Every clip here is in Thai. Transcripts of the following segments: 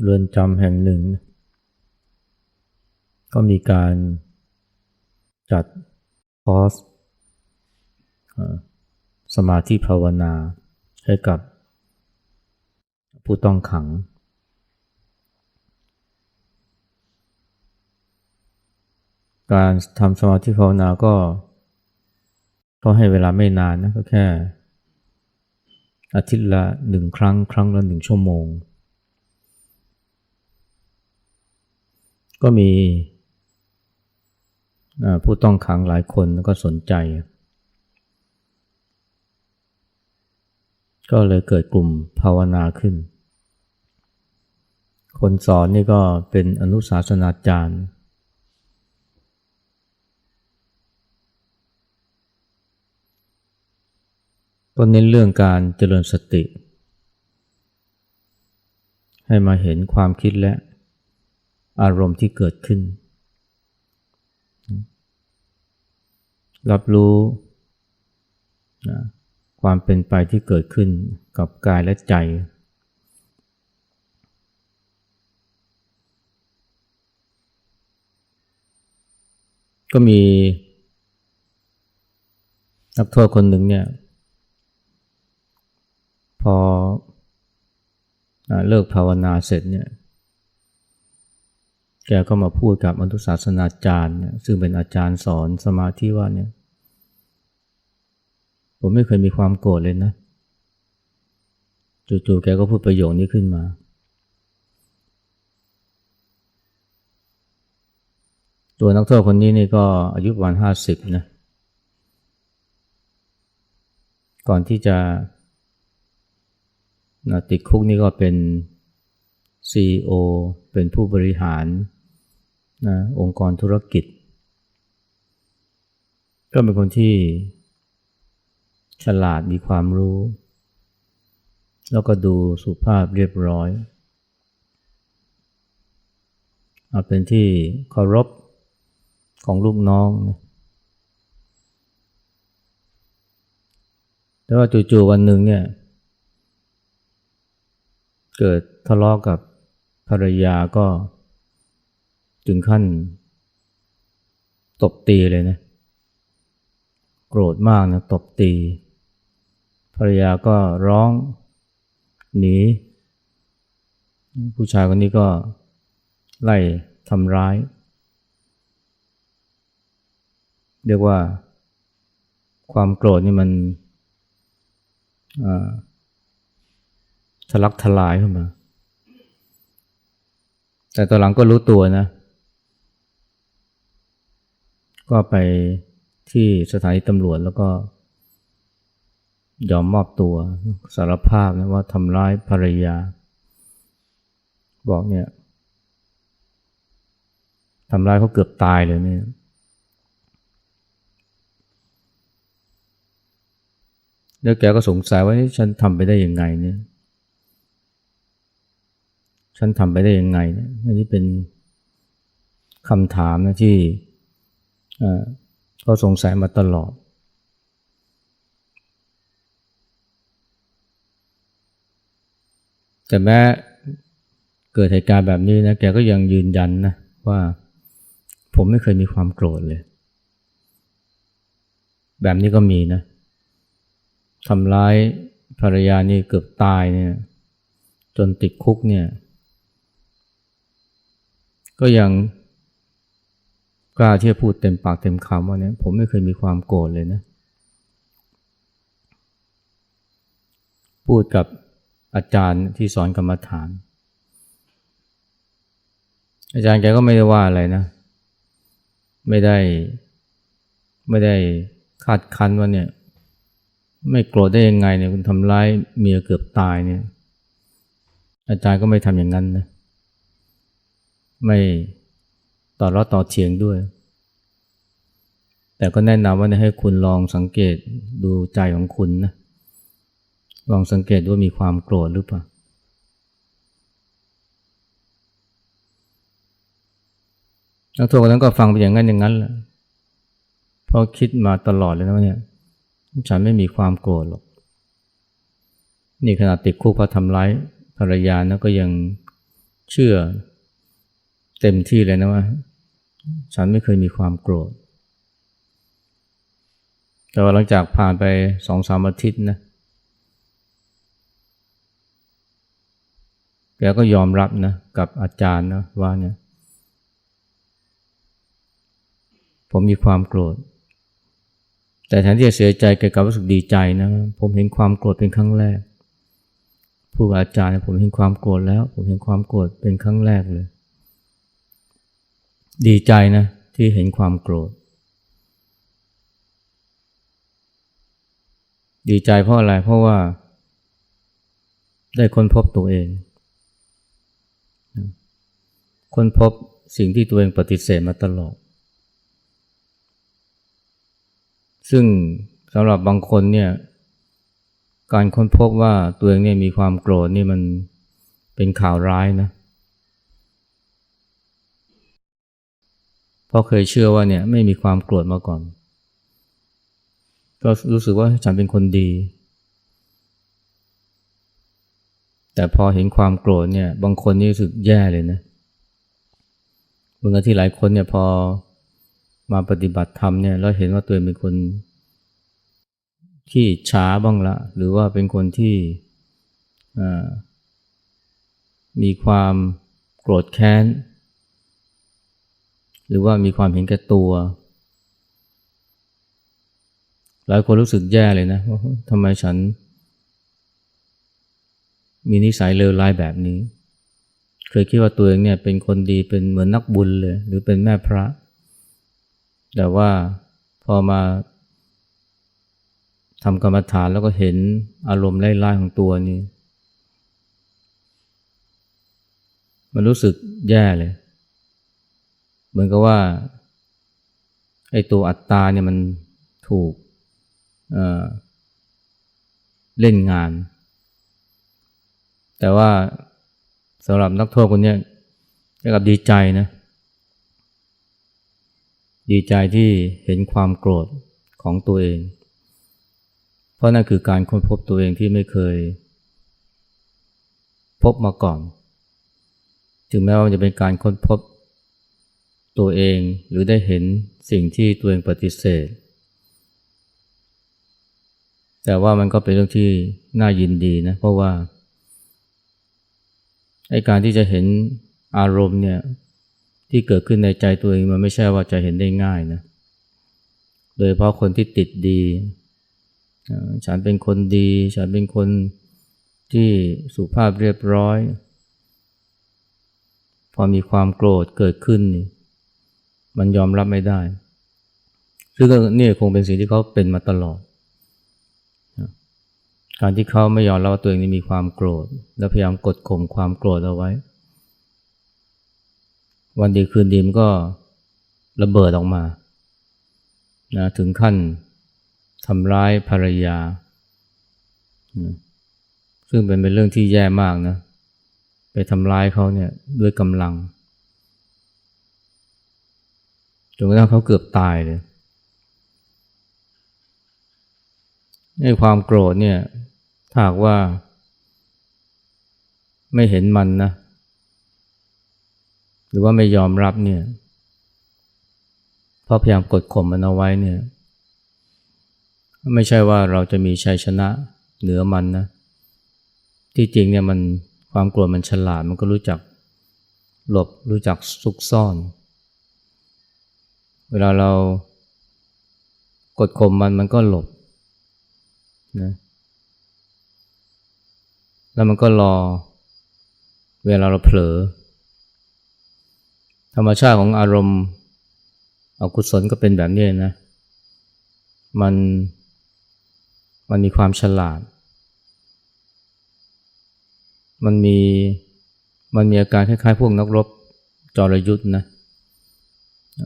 เรือนจำแห่งหนึ่ง ก็มีการจัดคอร์สสมาธิภาวนาให้กับผู้ต้องขัง การทำสมาธิภาวนาก็ก็ให้เวลาไม่นานนะก็แค่ อาทิตย์ละหนึ่งครั้ง ครั้งละหนึ่งชั่วโมง ก็มีผู้ต้องขังหลายคนก็สนใจ ก็เลยเกิดกลุ่มภาวนาขึ้น คนสอนนี่ก็เป็นอนุสาสนาจารย์ ก็เน้นเรื่องการเจริญสติ ให้มาเห็นความคิดและ อารมณ์ที่เกิดขึ้น รับรู้นะความเป็นไปที่เกิดขึ้นกับกายและใจ ก็มีนักโทษคนหนึ่งเนี่ย พอเลิกภาวนาเสร็จเนี่ย แกก็มาพูดกับอนุศาสนาจารย์ ซึ่งเป็นอาจารย์สอนสมาธิว่าเนี่ย ผมไม่เคยมีความโกรธเลยนะ จู่ๆแกก็พูดประโยคนี้ขึ้นมา ตัวนักโทษคนนี้นี่ก็อายุประมาณห้าสิบนะ ก่อนที่จะนะติดคุกนี่ก็เป็น CEO เป็นผู้บริหาร นะองค์กรธุรกิจ ก็เป็นคนที่ฉลาดมีความรู้ แล้วก็ดูสุภาพเรียบร้อยเอาเป็นที่เคารพของลูกน้องนะแต่ว่าจู่ๆวันหนึ่งเนี่ย เกิดทะเลาะกับภรรยาก็ ถึงขั้น ตบตีเลยนะ โกรธมากนะ ตบตี ภรรยาก็ร้อง หนี ผู้ชายคนนี้ก็ไล่ทำร้าย เรียกว่า ความโกรธนี่มันทะลักทลายขึ้นมา แต่ตอนหลังก็รู้ตัวนะ ก็ไปที่สถานีตำรวจแล้วก็ ยอมมอบตัวสารภาพนะว่าทำร้ายภรรยา บอกเนี่ยทำร้ายเขาเกือบตายเลยเนี่ยแล้วแกก็สงสัยว่าฉันทำไปได้ยังไงเนี่ย ฉันทำไปได้ยังไงเนี่ยนี่เป็นคำถามนะที่ เขาสงสัยมาตลอด แต่แม้เกิดเหตุการณ์แบบนี้นะแกก็ยังยืนยันนะว่าผมไม่เคยมีความโกรธเลย แบบนี้ก็มีนะทำร้ายภรรยานี่เกือบตายเนี่ยจนติดคุกเนี่ย ก็ยัง กล้าที่จะพูดเต็มปากเต็มคำว่าเนี่ยผมไม่เคยมีความโกรธเลยนะ พูดกับอาจารย์ที่สอนกรรมฐาน อาจารย์แกก็ไม่ได้ว่าอะไรนะ ไม่ได้ไม่ได้คาดคันว่าเนี่ย ไม่โกรธได้ยังไงเนี่ยคุณทำร้ายเมียเกือบตายเนี่ย อาจารย์ก็ไม่ทำอย่างนั้นนะไม่ ต่อรอต่อเทียงด้วย แต่ก็แนะนำว่าให้คุณลองสังเกตดูใจของคุณนะลองสังเกตว่ามีความโกรธหรือเปล่านักโทษคนนั้นก็ฟังไปอย่างนั้นอย่างนั้นแหละเพราะคิดมาตลอดเลยนะว่าเนี่ย ฉันไม่มีความโกรธหรอก นี่ขนาดติดคุกเพราะทำร้ายภรรยานะก็ยังเชื่อเต็มที่เลยนะว่า ฉันไม่เคยมีความโกรธ แต่ว่าหลังจากผ่านไปสองสามอาทิตย์นะแกก็ยอมรับนะกับอาจารย์นะว่าเนี่ยผมมีความโกรธ แต่แทนที่จะเสียใจแกกลับรู้สึกดีใจนะ ผมเห็นความโกรธเป็นครั้งแรก ผู้อาจารย์ผมเห็นความโกรธแล้ว ผมเห็นความโกรธเป็นครั้งแรกเลย ดีใจนะที่เห็นความโกรธ ดีใจเพราะอะไรเพราะว่า ได้ค้นพบตัวเอง ค้นพบสิ่งที่ตัวเองปฏิเสธมาตลอด ซึ่งสำหรับบางคนเนี่ย การค้นพบว่าตัวเองเนี่ยมีความโกรธนี่มันเป็นข่าวร้ายนะเพราะเคยเชื่อว่าเนี่ยไม่มีความโกรธมาก่อน ก็รู้สึกว่าฉันเป็นคนดี แต่พอเห็นความโกรธเนี่ยบางคนนี่รู้สึกแย่เลยนะเมื่อที่หลายคนเนี่ยพอมาปฏิบัติธรรมเนี่ยแล้วเห็นว่าตัวเองเป็นคนที่ช้าบ้างละ หรือว่าเป็นคนที่มีความโกรธแค้น หรือว่ามีความเห็นแก่ตัว หลายคนรู้สึกแย่เลยนะว่าทำไมฉัน มีนิสัยเลวร้ายแบบนี้ เคยคิดว่าตัวเองเนี่ยเป็นคนดีเป็นเหมือนนักบุญเลย หรือเป็นแม่พระ แต่ว่าพอมาทำกรรมฐานแล้วก็เห็นอารมณ์ไล่ๆของตัวนี้ มันรู้สึกแย่เลย เหมือนกับว่าไอ้ตัวอัตตาเนี่ยมันถูกเเล่นงาน แต่ว่าสำหรับนักโทษคนนี้กับดีใจนะ ดีใจที่เห็นความโกรธของตัวเอง เพราะนั่นคือการค้นพบตัวเองที่ไม่เคย พบมาก่อน ถึงแม้ว่าจะเป็นการค้นพบ ตัวเองหรือได้เห็นสิ่งที่ตัวเองปฏิเสธ แต่ว่ามันก็เป็นเรื่องที่น่ายินดีนะเพราะว่าไอการที่จะเห็นอารมณ์เนี่ยที่เกิดขึ้นในใจตัวเองมันไม่ใช่ว่าจะเห็นได้ง่ายนะโดยเพราะคนที่ติดดี ฉันเป็นคนดี ฉันเป็นคนที่สุภาพเรียบร้อย พอมีความโกรธเกิดขึ้นนี่ มันยอมรับไม่ได้ ซึ่งนี่คงเป็นสิ่งที่เขาเป็นมาตลอด การที่เขาไม่ยอมรับว่าตัวเองมีความโกรธ และพยายามกดข่มความโกรธเอาไว้ วันดีคืนดีมันก็ระเบิดออกมานะถึงขั้นทำร้ายภรรยา ซึ่งเป็นเป็นเรื่องที่แย่มากนะ ไปทำร้ายเขาเนี่ยด้วยกำลังจ นกระทั่งเขาเกือบตายเลยในความโกรธเนี่ยถ้าหากว่า ไม่เห็นมันนะ หรือว่าไม่ยอมรับเนี่ยเพราะพยายามกดข่มมันเอาไว้เนี่ย ไม่ใช่ว่าเราจะมีชัยชนะเหนือมันนะ ที่จริงเนี่ยมันความกลัวมันฉลาดมันก็รู้จักหลบรู้จักซุกซ่อน เวลาเรากดข่มมันมันก็หลบนะแล้วมันก็รอ เวลาเราเผลอ ธรรมชาติของอารมณ์อกุศลก็เป็นแบบนี้นะ มันมันมีความฉลาด มันมีมันมีอาการคล้ายๆ พวกนักรบจรยุทธ์นะ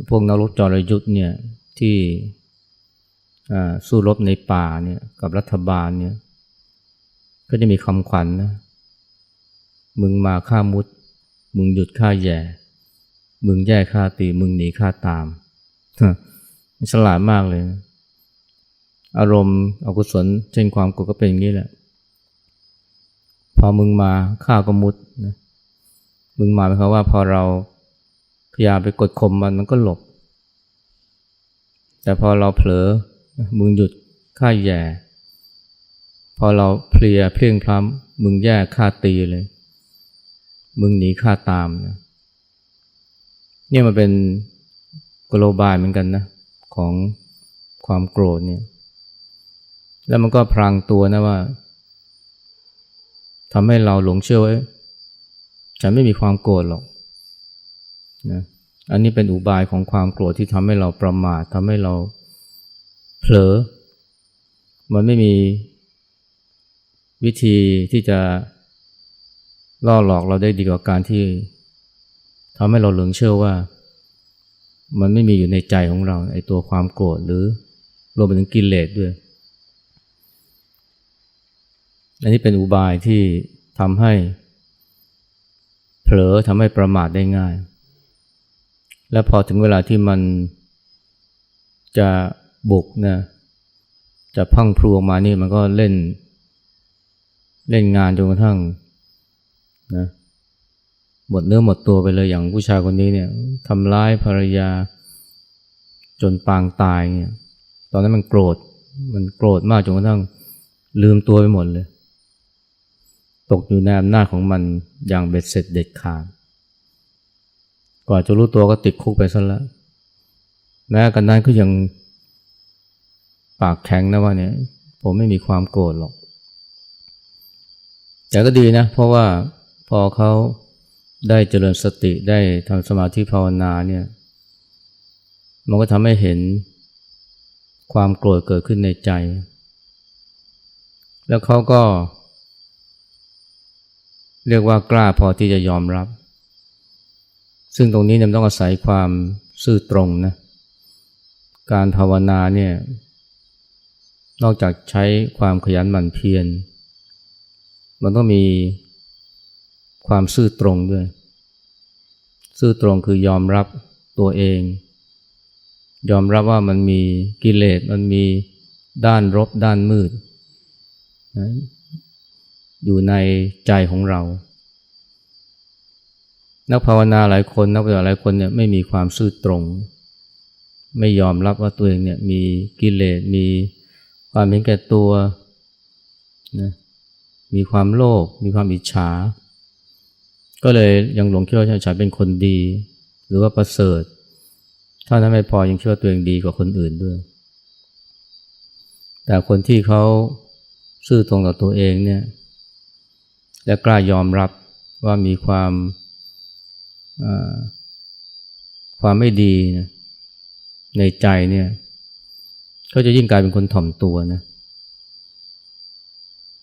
พวกนักรบจรยุทธ์เนี่ยที่สู้รบในป่าเนี่ยกับรัฐบาลเนี่ยก็จะมีคำขวัญนนะมึงมาฆ่ามุด มึงหยุดฆ่าแย่ มึงแย่ฆ่าตี มึงหนีฆ่าตามฉลาดมากเลยนะอารมณ์อกุศลเช่นความโกรธก็เป็นอย่างนี้แหละ พอมึงมาฆ่าก็มุดนะมึงหมายความว่าพอเรา พยายามไปกดข่มมันมันก็หลบ แต่พอเราเผลอมึงหยุดฆ่าแย่ พอเราเพลียเพลียงพล้ำมึงแย่ฆ่าตีเลย มึงหนีฆ่าตามนะเนี่ยมันเป็นกโลบายเหมือนกันนะ ของความโกรธเนี่ย แล้วมันก็พรางตัวนะว่าทำให้เราหลงเชื่อว่าฉันไม่มีความโกรธหรอก นะอันนี้เป็นอุบายของความโกรธที่ทำให้เราประมาททำให้เราเผลอ มันไม่มีวิธีที่จะล่อหลอกเราได้ดีกว่าการที่ทำให้เราหลงเชื่อว่า มันไม่มีอยู่ในใจของเราไอ้ตัวความโกรธหรือรวมไปถึงกิเลสด้วย อันนี้เป็นอุบายที่ทำให้เผลอทำให้ประมาทได้ง่าย และพอถึงเวลาที่มันจะบุกนะจะพังพลูออกมานี่มันก็เล่น เล่นงานจนกระทั่งนะหมดเนื้อหมดตัวไปเลยอย่างผู้ชายคนนี้เนี่ยทำร้ายภรรยาจนปางตายเนี่ย ตอนนั้นมันโกรธ มันโกรธมากจนกระทั่งลืมตัวไปหมดเลย ตกอยู่ในอำนาจของมันอย่างเบ็ดเสร็จเด็ดขาด กว่าจะรู้ตัวก็ติดคุกไปซะแล้ว แม้กันนั้นก็ยังปากแข็งนะว่าเนี่ย ผมไม่มีความโกรธหรอก แต่ก็ดีนะ เพราะว่าพอเขาได้เจริญสติได้ทำสมาธิภาวนาเนี่ย มันก็ทำให้เห็นความโกรธเกิดขึ้นในใจ แล้วเขาก็ เรียกว่ากล้าพอที่จะยอมรับ ซึ่งตรงนี้เนี่ยต้องอาศัยความซื่อตรงนะ การภาวนาเนี่ย นอกจากใช้ความขยันหมั่นเพียร มันต้องมีความซื่อตรงด้วย ซื่อตรงคือยอมรับตัวเอง ยอมรับว่ามันมีกิเลส มันมีด้านรบด้านมืด อยู่ในใจของเรา นักภาวนาหลายคนนักปฏิบัติหลายคนเนี่ยไม่มีความซื่อตรง ไม่ยอมรับว่าตัวเองเนี่ยมีกิเลสมีความเห็นแก่ตัวนะมีความโลภมีความอิจฉา ก็เลยยังหลงคิดว่าฉันเป็นคนดี หรือว่าประเสริฐถ้านั้นไม่พอยังคิดว่าตัวเองดีกว่าคนอื่นด้วย แต่คนที่เขาซื่อตรงต่อตัวเองเนี่ยและกล้ายอมรับว่ามีความ ความไม่ดีนะในใจเนี่ยก็จะยิ่งกลายเป็นคนถ่อมตัวนะ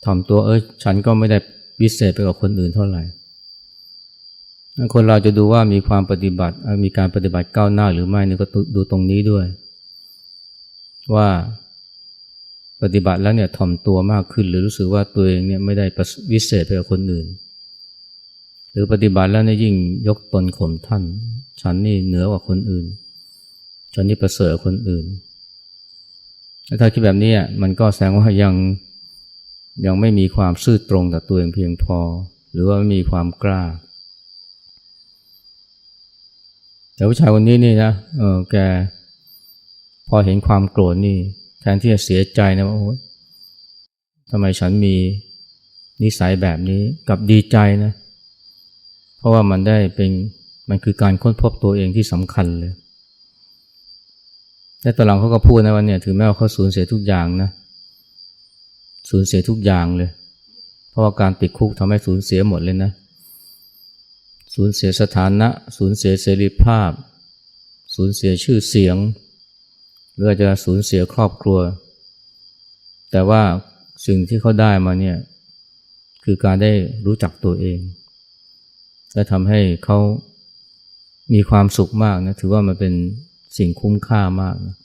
ถ่อมตัวเออฉันก็ไม่ได้วิเศษไปกว่าคนอื่นเท่าไหร่ คนเราจะดูว่ามีความปฏิบัติ มีการปฏิบัติก้าวหน้าหรือไม่นี่ก็ดูตรงนี้ด้วย ว่าปฏิบัติแล้วเนี่ยถ่อมตัวมากขึ้น หรือรู้สึกว่าตัวเองเนี่ยไม่ได้วิเศษไปกว่าคนอื่น หรือปฏิบัติแล้วเนี่ยยิ่งยกตนข่มท่าน ฉันนี่เหนือกว่าคนอื่น ฉันนี่ประเสริฐคนอื่น ถ้าคิดแบบนี้มันก็แสดงว่ายังยังไม่มีความซื่อตรงต่อตัวเองเพียงพอ หรือว่าไม่มีความกล้า แต่ผู้ชายคนนี้นี่นะเออแกพอเห็นความโกรธนี่แทนที่จะเสียใจนะว่าโอ้ทำไมฉันมีนิสัยแบบนี้กับดีใจนะเพราะว่ามันได้เป็นมันคือการค้นพบตัวเองที่สำคัญเลย และตอนหลังเขาก็พูดนะว่าเนี่ยถึงแม้ว่าเขาสูญเสียทุกอย่างนะ สูญเสียทุกอย่างเลย เพราะว่าการติดคุกทำให้สูญเสียหมดเลยนะ สูญเสียสถานะ สูญเสียเสรีภาพ สูญเสียชื่อเสียง หรือจะสูญเสียครอบครัว แต่ว่าสิ่งที่เขาได้มาเนี่ยคือการได้รู้จักตัวเอง และทำให้เขามีความสุขมากนะถือว่ามันเป็นสิ่งคุ้มค่ามากนะ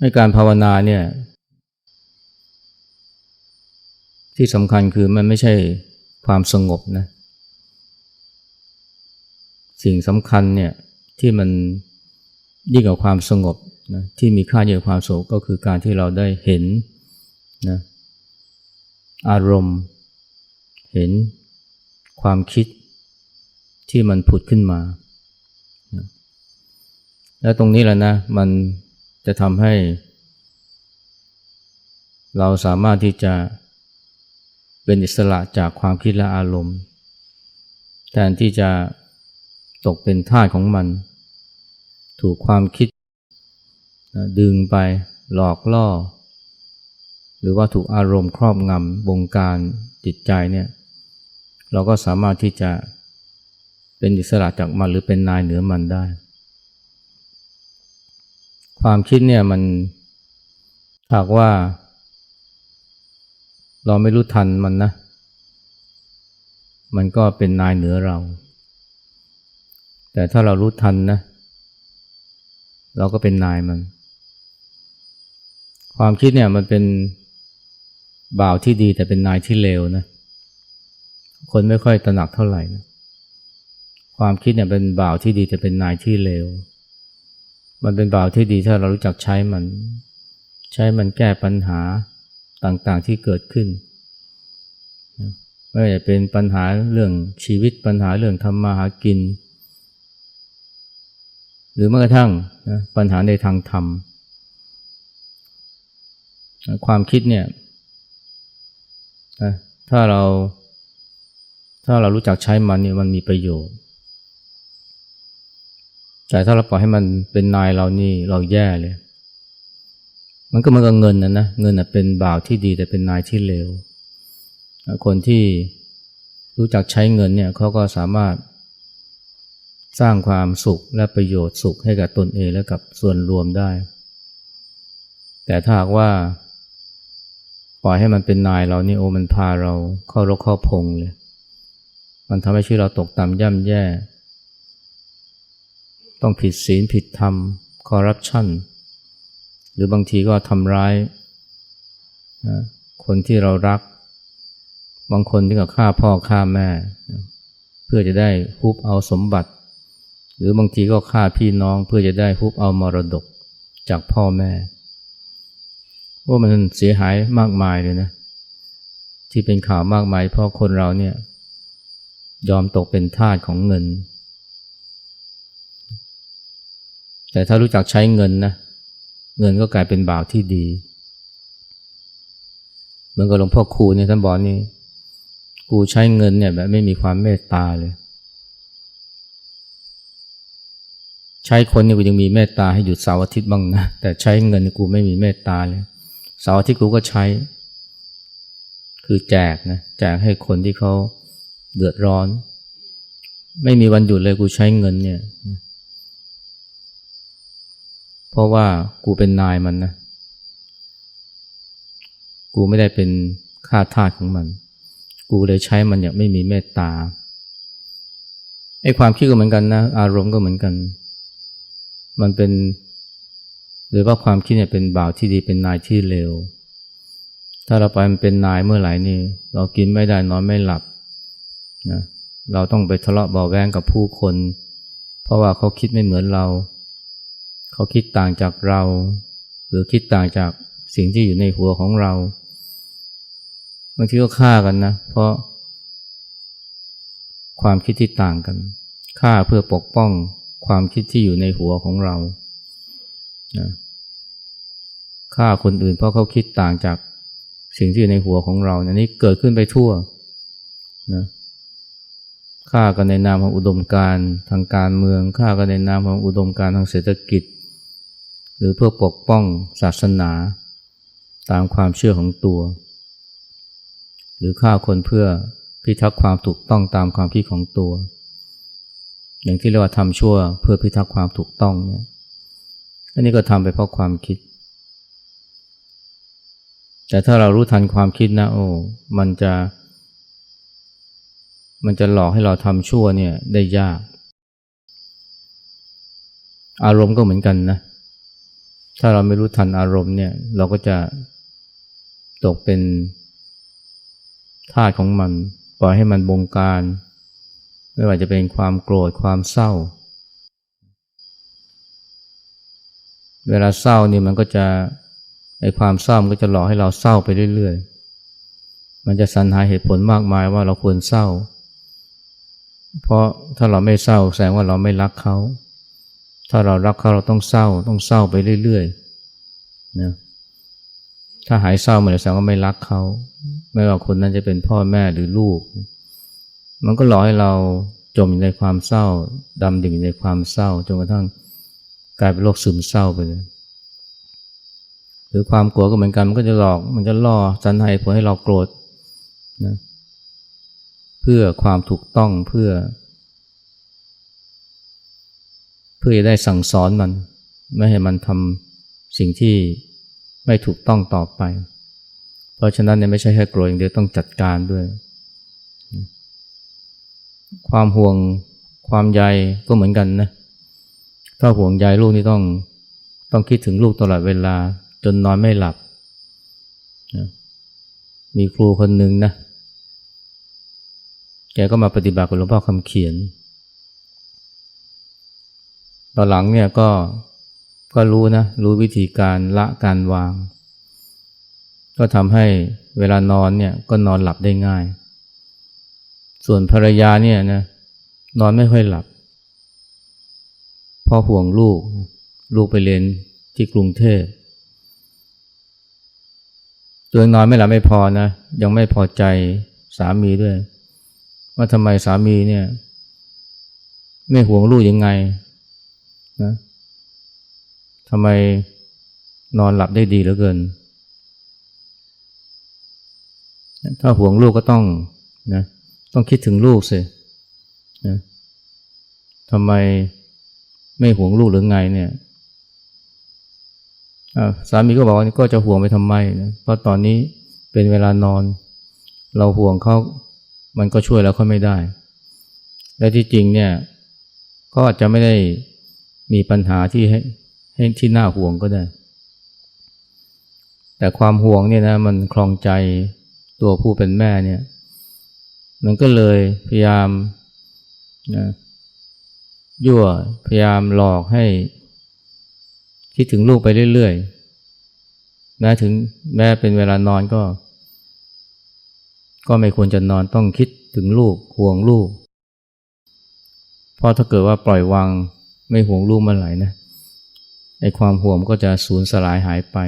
ในการภาวนาเนี่ยที่สำคัญคือมันไม่ใช่ความสงบนะสิ่งสำคัญเนี่ยที่มันยิ่งกว่าความสงบนะที่มีค่ายิ่งกว่าความสงบก็คือการที่เราได้เห็น นะอารมณ์ เห็นความคิดที่มันผุดขึ้นมา แล้วตรงนี้แหละนะ มันจะทำให้ เราสามารถที่จะเป็นอิสระจากความคิดและอารมณ์ แทนที่จะตกเป็นทาสของมัน ถูกความคิด ดึงไปหลอกล่อ หรือว่าถูกอารมณ์ครอบงำบงการจิตใจเนี่ยเราก็สามารถที่จะเป็นอิสระจากมันหรือเป็นนายเหนือมันได้ ความคิดเนี่ยมันหากว่า เราไม่รู้ทันมันนะ มันก็เป็นนายเหนือเรา แต่ถ้าเรารู้ทันนะ เราก็เป็นนายมัน ความคิดเนี่ยมันเป็น บ่าวที่ดีแต่เป็นนายที่เลวนะ คนไม่ค่อยตระหนักเท่าไหร่นะความคิดเนี่ยเป็นบ่าวที่ดีแต่เป็นนายที่เลว มันเป็นบ่าวที่ดีถ้าเรารู้จักใช้มัน ใช้มันแก้ปัญหาต่างๆที่เกิดขึ้น ไม่ว่าจะเป็นปัญหาเรื่องชีวิตปัญหาเรื่องทำมาหากิน หรือแม้กระทั่งนะปัญหาในทางธรรม ความคิดเนี่ย นะถ้าเราถ้าเรารู้จักใช้มันเนี่ยมันมีประโยชน์ แต่ถ้าเราปล่อยให้มันเป็นนายเรานี่เราแย่เลย มันก็เหมือนกับเงินนะนะเงินเป็นบ่าวที่ดีแต่เป็นนายที่เลวคนที่รู้จักใช้เงินเนี่ยเขาก็สามารถสร้างความสุขและประโยชน์สุขให้กับตนเองและกับส่วนรวมได้ แต่ถ้าหากว่า ปล่อยให้มันเป็นนายเรานี่โอ้มันพาเราเข้ารกเข้าพงเลย มันทำให้ชีวิตเราตกต่ำย่ำแย่ ต้องผิดศีลผิดธรรมคอร์รัปชันหรือบางทีก็ทำร้ายนะคนที่เรารัก บางคนที่ก็ฆ่าพ่อฆ่าแม่ เพื่อจะได้ฮุบเอาสมบัติ หรือบางทีก็ฆ่าพี่น้องเพื่อจะได้ฮุบเอามรดกจากพ่อแม่ ว่ามันเสียหายมากมายเลยนะ ที่เป็นข่าวมากมายเพราะคนเราเนี่ยยอมตกเป็นทาสของเงิน แต่ถ้ารู้จักใช้เงินนะ เงินก็กลายเป็นบ่าวที่ดี เหมือนกับหลวงพ่อครูเนี่ยท่านบอกนี่ กูใช้เงินเนี่ยแบบไม่มีความเมตตาเลย ใช้คนเนี่ยกูยังมีเมตตาให้หยุดเสาร์อาทิตย์บ้างนะ แต่ใช้เงินกูไม่มีเมตตาเลย เสาร์อทิตย์กูก็ใช้ คือแจกนะแจกให้คนที่เขาเดือดร้อน ไม่มีวันหยุดเลยกูใช้เงินเนี่ยเพราะว่ากูเป็นนายมันนะกูไม่ได้เป็นข้าทาสของมัน กูเลยใช้มันอย่างไม่มีเมตตาไอ้ความคิดก็เหมือนกันนะ อารมณ์ก็เหมือนกัน มันเป็น หรือว่าความคิดเนี่ยเป็นบ่าวที่ดีเป็นนายที่เลวถ้าเราไปมันเป็นนายเมื่อไหร่นี่เรากินไม่ได้นอนไม่หลับนะเราต้องไปทะเลาะเบาแวงกับผู้คน เพราะว่าเขาคิดไม่เหมือนเรา เขาคิดต่างจากเรา หรือคิดต่างจากสิ่งที่อยู่ในหัวของเราบางทีก็ฆ่ากันนะ เพราะ ความคิดที่ต่างกันฆ่าเพื่อปกป้องความคิดที่อยู่ในหัวของเรา นะฆ่าคนอื่นเพราะเขาคิดต่างจากสิ่งที่อยู่ในหัวของเราเนี่ยนี่เกิดขึ้นไปทั่วนะฆ่ากันในนามของอุดมการณ์ทางการเมืองฆ่ากันในนามของอุดมการณ์ทางเศรษฐกิจ หรือเพื่อปกป้องศาสนา ตามความเชื่อของตัว หรือฆ่าคนเพื่อพิทักษ์ความถูกต้องตามความคิดของตัว อย่างที่เรียกว่าทำชั่วเพื่อพิทักษ์ความถูกต้องเนี่ย อันนี้ก็ทำไปเพราะความคิด แต่ถ้าเรารู้ทันความคิดนะโอ้มันจะ มันจะหลอกให้เราทำชั่วเนี่ยได้ยาก อารมณ์ก็เหมือนกันนะ ถ้าเราไม่รู้ทันอารมณ์เนี่ยเราก็จะตกเป็นทาสของมัน ปล่อยให้มันบงการ ไม่ว่าจะเป็นความโกรธความเศร้า เวลาเศร้านี่มันก็จะไอความเศร้ามันก็จะหลอกให้เราเศร้าไปเรื่อยๆ มันจะสรรหาเหตุผลมากมายว่าเราควรเศร้า เพราะถ้าเราไม่เศร้าแสดงว่าเราไม่รักเขา ถ้าเรารักเขาเราต้องเศร้าต้องเศร้าไปเรื่อยๆนะถ้าหายเศร้าเหมือไหร่แสดงว่าไม่รักเขา ไม่ว่าคนนั้นจะเป็นพ่อแม่หรือลูก มันก็หลอกให้เราจมอยู่ในความเศร้าดำดิ่งในความเศร้าจนกระทั่ง กลายเป็นโรคซึมเศร้าไปเลยหรือความกลัวก็เหมือนกันมันก็จะหลอก มันจะล่อสันให้ผลให้เราโกรธนะเพื่อความถูกต้องเพื่อ เพื่อจะได้สั่งสอนมัน ไม่ให้มันทำสิ่งที่ไม่ถูกต้องต่อไป เพราะฉะนั้นเนี่ยไม่ใช่แค่โกรธอย่างเดียวต้องจัดการด้วย ความห่วงความใยก็เหมือนกันนะ ถ้าห่วงใยลูกนี่ต้องต้องคิดถึงลูกตลอดเวลาจนนอนไม่หลับนะมีครูคนหนึ่งนะแกก็มาปฏิบัติกับหลวงพ่อคำเขียน ตอนหลังเนี่ยก็ก็รู้นะ รู้วิธีการละการวาง ก็ทำให้เวลานอนเนี่ยก็นอนหลับได้ง่าย ส่วนภรรยาเนี่ยนะนอนไม่ค่อยหลับ พราะห่วงลูก ลูกไปเรียนที่กรุงเทพตัวนอนไม่หลับไม่พอนะ ยังไม่พอใจสามีด้วย ว่าทำไมสามีเนี่ย ไม่ห่วงลูกยังไงนะทำไมนอนหลับได้ดีเหลือเกิน ถ้าห่วงลูกก็ต้องนะต้องคิดถึงลูกสินะทำไม ไม่ห่วงลูกหรือไงเนี่ยสามีก็บอกว่าก็จะห่วงไปทำไมนะเพราะตอนนี้เป็นเวลานอน เราห่วงเขามันก็ช่วยแล้วเขาไม่ได้ และที่จริงเนี่ยก็อาจจะไม่ได้มีปัญหาที่ให้ให้ที่น่าห่วงก็ได้ แต่ความห่วงเนี่ยนะมันคลองใจตัวผู้เป็นแม่เนี่ย มันก็เลยพยายามนะ ยั่วพยายามหลอกให้ คิดถึงลูกไปเรื่อยๆ แม้ถึงแม้เป็นเวลานอนก็ ก็ไม่ควรจะนอนต้องคิดถึงลูกห่วงลูก เพราะถ้าเกิดว่าปล่อยวางไม่ห่วงลูกเมื่อไหร่นะไอ้ความห่วงก็จะสูญสลายหายไป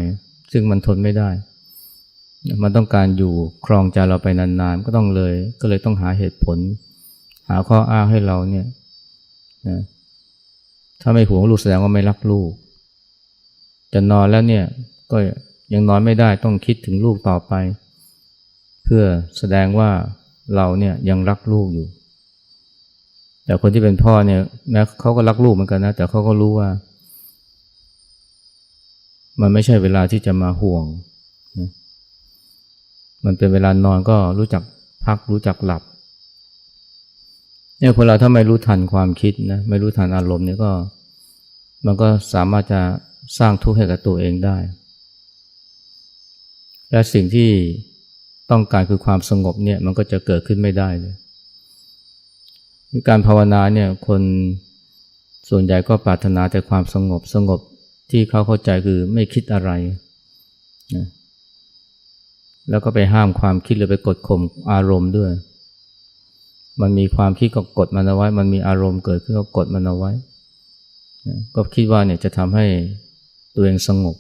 ซึ่งมันทนไม่ได้ มันต้องการอยู่ครองใจเราไปนานๆ ก็ต้องเลย ก็เลยต้องหาเหตุผล หาข้ออ้างให้เราเนี่ย นะถ้าไม่ห่วงลูกแสดงว่าไม่รักลูก จะนอนแล้วเนี่ยก็ยังนอนไม่ได้ต้องคิดถึงลูกต่อไป เพื่อแสดงว่าเราเนี่ยยังรักลูกอยู่ แต่คนที่เป็นพ่อเนี่ยแม้เขาก็รักลูกเหมือนกันนะ แต่เขาก็รู้ว่า มันไม่ใช่เวลาที่จะมาห่วง มันเป็นเวลานอนก็รู้จักพักรู้จักหลับ เนี่ยคนเราถ้าไม่รู้ทันความคิดนะไม่รู้ทันอารมณ์เนี่ยก็ มันก็สามารถจะสร้างทุกข์ให้กับตัวเองได้ และสิ่งที่ต้องการคือความสงบเนี่ยมันก็จะเกิดขึ้นไม่ได้เลยการภาวนาเนี่ยคนส่วนใหญ่ก็ปรารถนาแต่ความสงบสงบที่เขาเข้าใจคือไม่คิดอะไรนะแล้วก็ไปห้ามความคิดหรือไปกดข่มอารมณ์ด้วย มันมีความคิดก็กดมันเอาไว้ มันมีอารมณ์เกิดขึ้นก็กดมันเอาไว้ ก็คิดว่าเนี่ยจะทำให้ตัวเองสงบ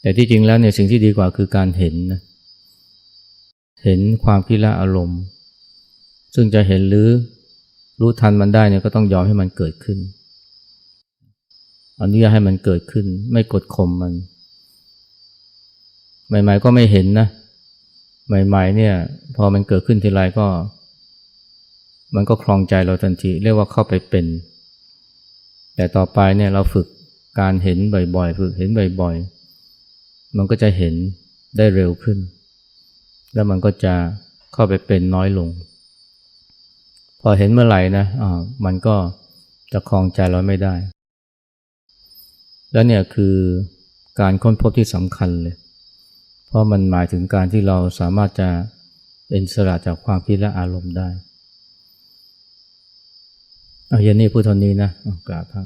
แต่ที่จริงแล้วเนี่ยสิ่งที่ดีกว่าคือการเห็นนะเห็นความคิดและอารมณ์ ซึ่งจะเห็นหรือรู้ทันมันได้เนี่ยก็ต้องยอมให้มันเกิดขึ้นอนุญาตให้มันเกิดขึ้น ไม่กดข่มมัน ใหม่ ๆ ก็ไม่เห็นนะ ใหม่ๆเนี่ยพอมันเกิดขึ้นทีไรก็ มันก็คลองใจเราทันทีเรียกว่าเข้าไปเป็น แต่ต่อไปเนี่ยเราฝึกการเห็นบ่อยๆ ฝึกเห็นบ่อยๆ มันก็จะเห็นได้เร็วขึ้น แล้วมันก็จะเข้าไปเป็นน้อยลง พอเห็นเมื่อไหร่นะอ่ามันก็จะคลองใจเราไม่ได้ แล้วเนี่ยคือการค้นพบที่สำคัญเลย เพราะมันหมายถึงการที่เราสามารถจะเป็นสละจากความคิดและอารมณ์ได้เอาเย็นนี้พูดเท่านี้นะกราบพระ